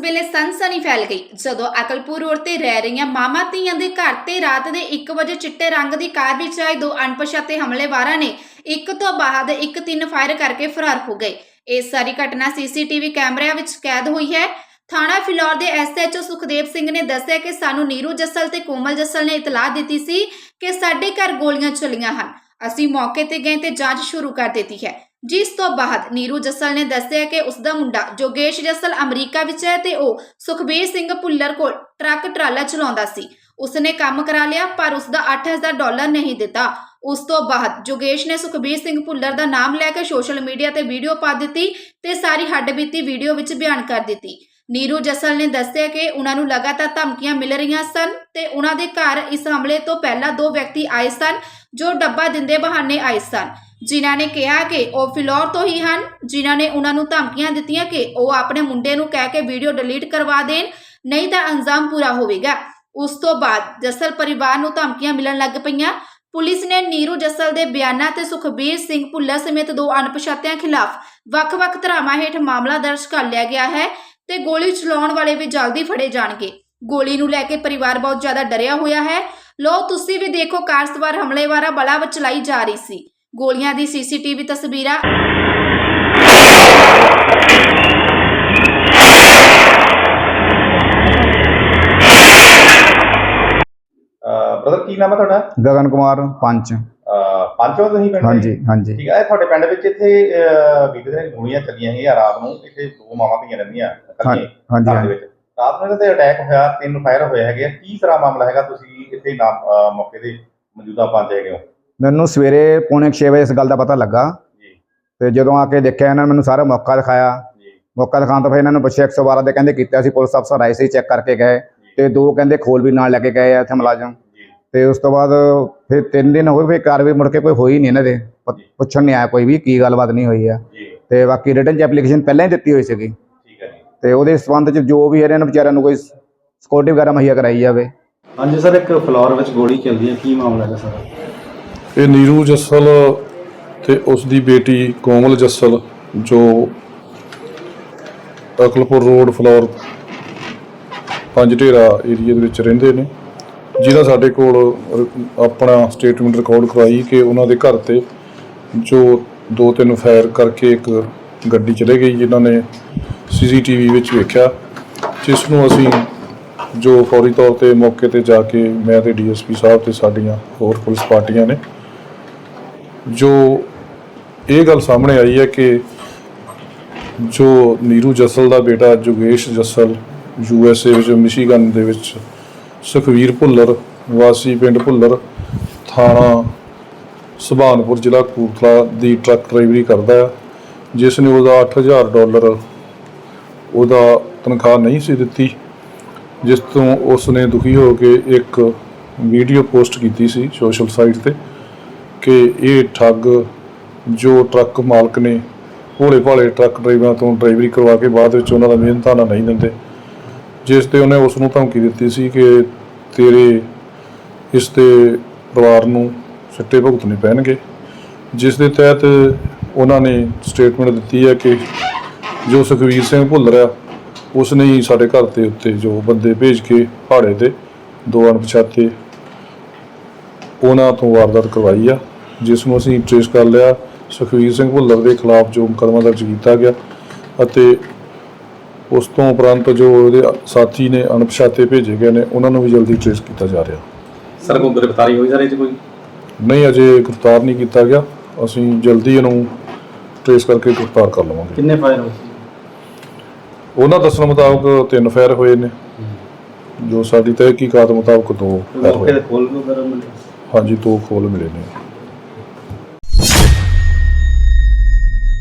ਵੇਲੇ ਸਨਸਨੀ ਫੈਲ ਗਈ। ਜਦੋਂ ਅਕਲਪੁਰ ਰੋਡ ਤੇ ਰਹਿ ਰਹੀਆਂ ਮਾਮਾ ਧੀਆਂ ਦੇ ਘਰ ਤੇ ਰਾਤ ਦੇ 1 ਵਜੇ ਚਿੱਟੇ ਰੰਗ ਦੀ ਕਾਰ ਵਿੱਚ ਆਏ ਦੋ ਅਣਪਛਾਤੇ ਹਮਲੇਵਾਰਾਂ ਨੇ ਇੱਕ ਤੋਂ ਬਾਅਦ ਇੱਕ ਤਿੰਨ ਫਾਇਰ ਕਰਕੇ ਫਰਾਰ ਹੋ ਗਏ। ਇਹ ਸਾਰੀ ਘਟਨਾ ਸੀਸੀਟੀਵੀ ਕੈਮਰਿਆਂ ਵਿੱਚ ਕੈਦ ਹੋਈ ਹੈ। ਥਾਣਾ ਫਿਲੌਰ ਦੇ ਐਸਐਚਓ ਸੁਖਦੇਵ ਸਿੰਘ ਨੇ ਦੱਸਿਆ ਕਿ ਸਾਨੂੰ ਨੀਰੂ ਜੱਸਲ ਤੇ ਕੋਮਲ ਜੱਸਲ ਨੇ ਇਤਲਾਹ ਦਿੱਤੀ ਸੀ ਕਿ ਸਾਡੇ ਘਰ ਗੋਲੀਆਂ ਚੱਲੀਆਂ ਹਨ। ਅਸੀਂ ਮੌਕੇ ਤੇ ਗਏ ਤੇ ਜਾਂਚ ਸ਼ੁਰੂ ਕਰ ਦਿੱਤੀ ਹੈ। ਜਿਸ ਤੋਂ ਬਾਅਦ ਨੀਰੂ ਜੱਸਲ ਨੇ ਦੱਸਿਆ ਕਿ ਉਸ ਦਾ ਮੁੰਡਾ ਜੋਗੇਸ਼ ਜੱਸਲ ਅਮਰੀਕਾ ਵਿੱਚ ਹੈ ਤੇ ਉਹ ਸੁਖਬੀਰ ਸਿੰਘ ਭੁੱਲਰ ਕੋਲ ਟਰੱਕ ਟਰਾਲਾ ਚਲਾਉਂਦਾ ਸੀ। ਉਸਨੇ ਕੰਮ ਕਰਾ ਲਿਆ, ਪਰ ਉਸ ਦਾ 8000 ਡਾਲਰ ਨਹੀਂ ਦਿੱਤਾ। ਉਸ ਤੋਂ ਬਾਅਦ ਜੋਗੇਸ਼ ਨੇ ਸੁਖਬੀਰ ਸਿੰਘ ਭੁੱਲਰ ਦਾ ਨਾਮ ਲੈ ਕੇ ਸੋਸ਼ਲ ਮੀਡੀਆ ਤੇ ਵੀਡੀਓ ਪਾ ਦਿੱਤੀ ਤੇ ਸਾਰੀ ਹੱਡਬੀਤੀ ਵੀਡੀਓ ਵਿੱਚ ਬਿਆਨ ਕਰ ਦਿੱਤੀ। ਨੀਰੂ ਜੱਸਲ ਨੇ ਦੱਸਿਆ ਕਿ ਉਹਨਾਂ ਨੂੰ ਲਗਾਤਾਰ ਧਮਕੀਆਂ ਮਿਲ ਰਹੀਆਂ ਸਨ ਤੇ ਉਹਨਾਂ ਦੇ ਘਰ ਇਸ ਹਮਲੇ ਤੋਂ ਪਹਿਲਾਂ ਦੋ ਵਿਅਕਤੀ ਆਏ ਸਨ ਜੋ ਡੱਬਾ ਦਿੰਦੇ ਬਹਾਨੇ ਆਏ ਸਨ। ਜਿਨ੍ਹਾਂ ਨੇ ਕਿਹਾ ਕਿ ਉਹ ਫਿਲੌਰ ਤੋਂ ਹੀ ਹਨ, ਜਿਨ੍ਹਾਂ ਨੇ ਉਹਨਾਂ ਨੂੰ ਧਮਕੀਆਂ ਦਿੱਤੀਆਂ ਕਿ ਉਹ ਆਪਣੇ ਮੁੰਡੇ ਨੂੰ ਕਹਿ ਕੇ ਵੀਡੀਓ ਡਿਲੀਟ ਕਰਵਾ ਦੇਣ, ਨਹੀਂ ਤਾਂ ਅੰਜਾਮ ਪੂਰਾ ਹੋਵੇਗਾ। ਉਸ ਤੋਂ ਬਾਅਦ ਜੱਸਲ ਪਰਿਵਾਰ ਨੂੰ ਧਮਕੀਆਂ ਮਿਲਣ ਲੱਗ ਪਈਆਂ। ਪੁਲਿਸ ਨੇ ਨੀਰੂ ਜੱਸਲ ਦੇ ਬਿਆਨਾਂ ਤੇ ਸੁਖਬੀਰ ਸਿੰਘ ਭੁੱਲਰ ਸਮੇਤ ਦੋ ਅਣਪਛਾਤਿਆਂ ਖਿਲਾਫ ਵੱਖ-ਵੱਖ ਧਰਾਵਾਂ ਹੇਠ ਮਾਮਲਾ ਦਰਜ ਕਰ ਲਿਆ ਗਿਆ ਹੈ। ਤੇ ਗੋਲੀ ਚਲਾਉਣ ਵਾਲੇ ਵੀ ਜਲਦੀ ਫੜੇ ਜਾਣਗੇ। ਗੋਲੀ ਨੂੰ ਲੈ ਕੇ ਪਰਿਵਾਰ ਬਹੁਤ ਜ਼ਿਆਦਾ ਡਰਿਆ ਹੋਇਆ ਹੈ। ਲੋ ਤੁਸੀਂ ਵੀ ਦੇਖੋ ਕਾਰ ਸਵਾਰ ਹਮਲੇਵਾਰਾਂ ਬਲਾ ਵਿੱਚ ਚਲਾਈ ਜਾ ਰਹੀ ਸੀ। ਗੋਲੀਆਂ ਦੀ ਸੀਸੀਟੀਵੀ ਤਸਵੀਰਾਂ ਬ੍ਰਦਰ ਕੀ ਨਾਮ ਹੈ ਤੁਹਾਡਾ? ਗਗਨ ਕੁਮਾਰ ਪੰਚ। ਅਹ ਪੰਚੋ ਤੁਸੀਂ ਪਿੰਡ ਦੇ? ਹਾਂਜੀ ਹਾਂਜੀ। ਠੀਕ ਹੈ ਇਹ ਤੁਹਾਡੇ ਪਿੰਡ ਵਿੱਚ ਇੱਥੇ ਅਹ, ਬੀਤੇ ਦਿਨ ਗੋਲੀਆਂ ਚੱਲੀਆਂ ਸੀ ਰਾਤ ਨੂੰ। ਇੱਥੇ ਦੋ ਮਾਵਾਂ ਧੀਆਂ ਰਹਿੰਦੀਆਂ। ਹਾਂਜੀ ਹਾਂਜੀ ਵਿੱਚ। ਰਾਤ ਨੂੰ ਤੇ ਅਟੈਕ ਹੋਇਆ ਤਿੰਨ ਫਾਇਰ ਹੋਏ ਹੈਗੇ ਆ। ਕੀ ਤਰ੍ਹਾਂ ਮਾਮਲਾ ਹੈਗਾ? ਤੁਸੀਂ ਇੱਥੇ ਨਾ ਅਹ, ਮੌਕੇ ਦੇ ਮੌਜੂਦਾ ਹੈਗੇ ਹੋ। ਮੈਨੂੰ ਸਵੇਰੇ ਪੌਣੇ 6 ਵਜੇ ਇਸ ਗੱਲ ਦਾ ਪਤਾ ਲੱਗਾ। ਜੀ। ਤੇ ਜਦੋਂ ਆ ਕੇ ਦੇਖਿਆ ਇਹਨਾਂ ਨੇ ਮੈਨੂੰ ਸਾਰਾ ਮੌਕਾ ਦਿਖਾਇਆ। ਜੀ। ਮੌਕਾ ਦਿਖਾਉਣ ਤੋਂ ਫਿਰ ਇਹਨਾਂ ਨੂੰ ਪੁੱਛਿਆ 112 ਦੇ ਕਹਿੰਦੇ ਕੀਤਾ ਸੀ ਪੁਲਿਸ ਅਫਸਰ ਆਏ ਸੀ ਚੈੱਕ ਕਰਕੇ ਗਏ। ਤੇ ਦੋ ਕਹਿੰਦੇ ਖੋਲ ਵੀ ਨਾਲ ਲੈ ਕੇ ਗਏ ਆ ਇੱਥੇ ਮੁਲਾਜ਼ਮ। ਜੀ। ਤੇ ਉਸ ਤੋਂ ਬਾਅਦ ਫਿਰ ਤਿੰਨ ਦਿਨ ਹੋਏ ਫਿਰ ਕਾਰਵਾਈ ਮੁੜ ਕੇ ਕੋਈ ਹੋਈ ਨਹੀਂ ਇਹਨਾਂ ਦੇ। ਪ- ਪੁੱਛਣ ਨਹੀਂ ਆਇਆ ਕੋਈ ਵੀ ਕੀ ਗੱਲਬਾਤ ਨਹੀਂ ਹੋਈ ਆ। ਜੀ। ਤੇ ਬਾਕੀ ਰਿਟਨ ਚ ਐਪਲੀਕੇਸ਼ਨ ਪਹਿਲਾਂ ਹੀ ਦਿੱਤੀ ਹੋਈ ਸੀਗੀ। ਹੈ ਤੇ ਉਹਦੇ ਸੰਬੰਧ ਚ ਜੋ ਵੀ ਇਹਨਾਂ ਵਿਚਾਰਿਆਂ ਨੂੰ ਕੋਈ ਸਿਕਿਉਰਿਟੀ ਵਗੈਰਾ ਮੁਹੱਈਆ ਕਰਾਈ ਜਾਵੇ। ਹਾਂਜੀ ਸਰ ਇੱਕ ਫਲੋਰ ਵਿੱਚ ਗੋਲੀ ਚੱਲਦੀ ਹੈ ਕੀ ਮਾਮਲਾ ਹੈ ਸਰ? ਇਹ ਨੀਰੂ ਜੱਸਲ ਤੇ ਉਸ ਦੀ ਬੇਟੀ ਕੋਮਲ ਜੱਸਲ ਜੋ ਅਕਲਪੁਰ ਰੋਡ ਫਲੋਰ ਪੰਜ ਢੇਰਾ ਏਰੀਆ ਦੇ ਵਿੱਚ ਰਹਿੰਦੇ ਨੇ ਜਿਹਦਾ ਸਾਡੇ ਕੋਲ ਆਪਣਾ ਸਟੇਟਮੈਂਟ ਰਿਕਾਰਡ ਕਰਵਾਈ ਕਿ ਉਹਨਾਂ ਦੇ ਘਰ ਤੇ ਜੋ ਦੋ ਤਿੰਨ ਫਾਇਰ ਕਰਕੇ ਇੱਕ ਗੱਡੀ ਚਲੇ ਗਈ ਜਿਨ੍ਹਾਂ ਨੇ ਸੀਸੀਟੀਵੀ ਵਿੱਚ ਵੇਖਿਆ, ਜਿਸ ਨੂੰ ਅਸੀਂ ਜੋ ਫੌਰੀ ਤੌਰ ਤੇ ਮੌਕੇ ਤੇ ਜਾ ਕੇ ਮੈਂ ਤੇ ਡੀਐਸਪੀ ਸਾਹਿਬ ਤੇ ਸਾਡੀਆਂ ਹੋਰ ਪੁਲਿਸ ਪਾਰਟੀਆਂ ਨੇ, ਜੋ ਇਹ ਗੱਲ ਸਾਹਮਣੇ ਆਈ ਹੈ ਕਿ ਜੋ ਨੀਰੂ ਜੱਸਲ ਦਾ ਬੇਟਾ ਜੋਗੇਸ਼ ਜੱਸਲ, ਯੂ ਐਸ ਏ ਵਿੱਚ, ਮਿਸ਼ੀਗਨ ਦੇ ਵਿੱਚ, ਸੁਖਵੀਰ ਭੁੱਲਰ, ਵਾਸੀ ਪਿੰਡ ਭੁੱਲਰ, ਥਾਣਾ ਸੁਭਾਨਪੁਰ ਜ਼ਿਲ੍ਹਾ ਕਪੂਰਥਲਾ ਦੀ ਟਰੱਕ ਡਰਾਈਵਰੀ ਕਰਦਾ ਹੈ, ਜਿਸ ਨੇ ਉਹਦਾ 8000 ਡਾਲਰ ਉਹਦਾ ਤਨਖਾਹ ਨਹੀਂ ਸੀ ਦਿੱਤੀ, ਜਿਸ ਤੋਂ ਉਸ ਨੇ ਦੁਖੀ ਹੋ ਕੇ ਇੱਕ ਵੀਡੀਓ ਪੋਸਟ ਕੀਤੀ ਸੀ ਸੋਸ਼ਲ ਸਾਈਟ ਤੇ ਕਿ ਇਹ ਠੱਗ ਜੋ ਟਰੱਕ ਮਾਲਕ ਨੇ ਭੋਲੇ ਭਾਲੇ ਟਰੱਕ ਡਰਾਈਵਰਾਂ ਤੋਂ ਡਰਾਈਵਰੀ ਕਰਵਾ ਕੇ ਬਾਅਦ ਵਿੱਚ ਉਹਨਾਂ ਦਾ ਮਿਹਨਤਾਨਾ ਨਹੀਂ ਦਿੰਦੇ, ਜਿਸ ਤੇ ਉਹਨੇ ਉਸ ਨੂੰ ਧਮਕੀ ਦਿੱਤੀ ਸੀ ਕਿ ਤੇਰੇ ਇਸ ਤੇ ਪਰਿਵਾਰ ਨੂੰ ਸਿੱਟੇ ਭੁਗਤਣੇ ਪੈਣਗੇ, ਜਿਸ ਦੇ ਤਹਿਤ ਉਹਨਾਂ ਨੇ ਸਟੇਟਮੈਂਟ ਦਿੱਤੀ ਹੈ ਕਿ ਜੋ ਸੁਖਵੀਰ ਸਿੰਘ ਭੁੱਲਰ ਆ ਉਸ ਨੇ ਹੀ ਸਾਡੇ ਘਰ ਦੇ ਉੱਤੇ ਜੋ ਬੰਦੇ ਭੇਜ ਕੇ ਪਹਾੜੇ ਤੇ ਦੋ ਅਣਪਛਾਤੇ ਉਹਨਾਂ ਤੋਂ ਵਾਰਦਾਤ ਕਰਵਾਈ ਆ ਜਿਸ ਨੂੰ ਅਸੀਂ ਟ੍ਰੇਸ ਕਰ ਲਿਆ। ਸੁਖਵੀਰ ਸਿੰਘ ਭੁੱਲਰ ਦੇ ਖਿਲਾਫ ਜੋ ਮੁਕੱਦਮਾ ਦਰਜ ਕੀਤਾ ਗਿਆ ਅਤੇ ਉਸ ਤੋਂ ਉਪਰੰਤ ਜੋ ਉਹਦੇ ਸਾਥੀ ਨੇ ਅਣਪਛਾਤੇ ਭੇਜੇ ਗਏ ਨੇ ਉਹਨਾਂ ਨੂੰ ਵੀ ਜਲਦੀ ਟ੍ਰੇਸ ਕੀਤਾ ਜਾ ਰਿਹਾ। ਸਰ ਕੋਈ ਗ੍ਰਿਫਤਾਰੀ ਹੋਈ ਸਰ ਇਹ 'ਚ ਕੋਈ? ਨਹੀਂ ਅਜੇ ਗ੍ਰਿਫਤਾਰ ਨਹੀਂ ਕੀਤਾ ਗਿਆ। ਅਸੀਂ ਜਲਦੀ ਇਹਨੂੰ ਟ੍ਰੇਸ ਕਰਕੇ ਗ੍ਰਿਫਤਾਰ ਕਰ ਲਵਾਂਗੇ। ਕਿੰਨੇ ਫਾਇਰ ਹੋਏ ਉਹਨਾਂ ਦੱਸਣ ਮੁਤਾਬਕ ਤਿੰਨ ਫਾਇਰ ਹੋਏ ਨੇ। ਜੋ ਸਾਡੀ ਤਹਿਕੀਕਾਤ ਮੁਤਾਬਕ ਦੋ ਫਾਇਰ ਮੌਕੇ ਹੋਏ ਤੇ ਖੋਲ ਵਗੈਰਾ ਮਿਲੇ। ਹਾਂਜੀ ਦੋ ਖੋਲ ਮਿਲੇ ਨੇ।